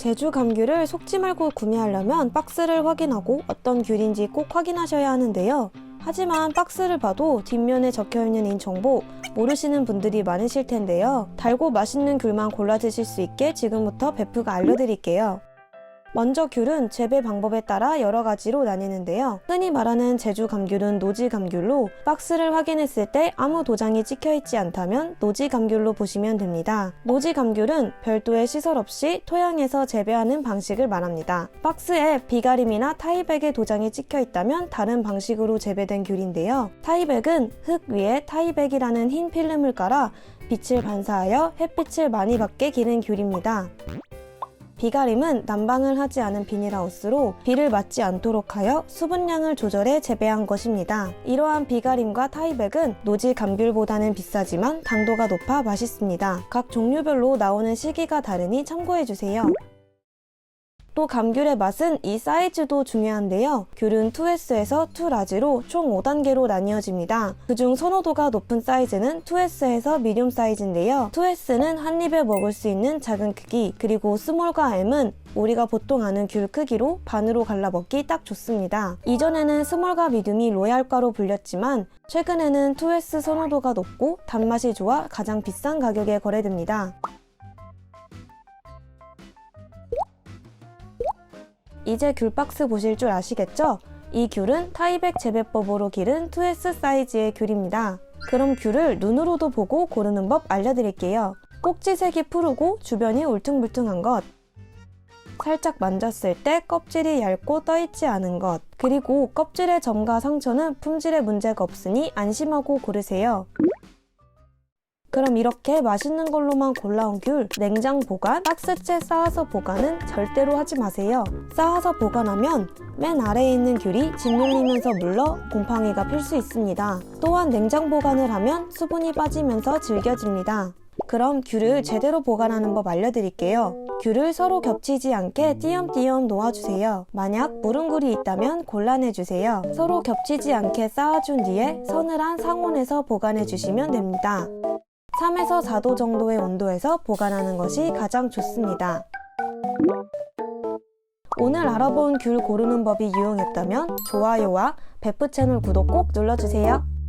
제주 감귤을 속지 말고 구매하려면 박스를 확인하고 어떤 귤인지 꼭 확인하셔야 하는데요. 하지만 박스를 봐도 뒷면에 적혀 있는 인 정보 모르시는 분들이 많으실 텐데요. 달고 맛있는 귤만 골라 드실 수 있게 지금부터 베프가 알려드릴게요. 먼저 귤은 재배 방법에 따라 여러 가지로 나뉘는데요. 흔히 말하는 제주 감귤은 노지 감귤로 박스를 확인했을 때 아무 도장이 찍혀 있지 않다면 노지 감귤로 보시면 됩니다. 노지 감귤은 별도의 시설 없이 토양에서 재배하는 방식을 말합니다. 박스에 비가림이나 타이백의 도장이 찍혀 있다면 다른 방식으로 재배된 귤인데요. 타이백은 흙 위에 타이백이라는 흰 필름을 깔아 빛을 반사하여 햇빛을 많이 받게 기른 귤입니다. 비가림은 난방을 하지 않은 비닐하우스로 비를 맞지 않도록 하여 수분량을 조절해 재배한 것입니다. 이러한 비가림과 타이백은 노지 감귤보다는 비싸지만 당도가 높아 맛있습니다. 각 종류별로 나오는 시기가 다르니 참고해주세요. 또 감귤의 맛은 이 사이즈도 중요한데요. 귤은 2S에서 2라지로 총 5단계로 나뉘어집니다. 그중 선호도가 높은 사이즈는 2S에서 미디움 사이즈인데요. 2S는 한 입에 먹을 수 있는 작은 크기, 그리고 스몰과 M은 우리가 보통 아는 귤 크기로 반으로 갈라 먹기 딱 좋습니다. 이전에는 스몰과 미디움이 로얄과로 불렸지만 최근에는 2S 선호도가 높고 단맛이 좋아 가장 비싼 가격에 거래됩니다. 이제 귤박스 보실 줄 아시겠죠? 이 귤은 타이백 재배법으로 기른 2S 사이즈의 귤입니다. 그럼 귤을 눈으로도 보고 고르는 법 알려드릴게요. 꼭지색이 푸르고 주변이 울퉁불퉁한 것. 살짝 만졌을 때 껍질이 얇고 떠있지 않은 것. 그리고 껍질의 점과 상처는 품질에 문제가 없으니 안심하고 고르세요. 그럼 이렇게 맛있는 걸로만 골라온 귤, 냉장 보관, 박스째 쌓아서 보관은 절대로 하지 마세요. 쌓아서 보관하면 맨 아래에 있는 귤이 짓눌리면서 물러 곰팡이가 필 수 있습니다. 또한 냉장 보관을 하면 수분이 빠지면서 질겨집니다. 그럼 귤을 제대로 보관하는 법 알려드릴게요. 귤을 서로 겹치지 않게 띄엄띄엄 놓아주세요. 만약 묵은 굴이 있다면 골라내주세요. 서로 겹치지 않게 쌓아준 뒤에 서늘한 상온에서 보관해주시면 됩니다. 3에서 4도 정도의 온도에서 보관하는 것이 가장 좋습니다. 오늘 알아본 귤 고르는 법이 유용했다면 좋아요와 베프 채널 구독 꼭 눌러주세요.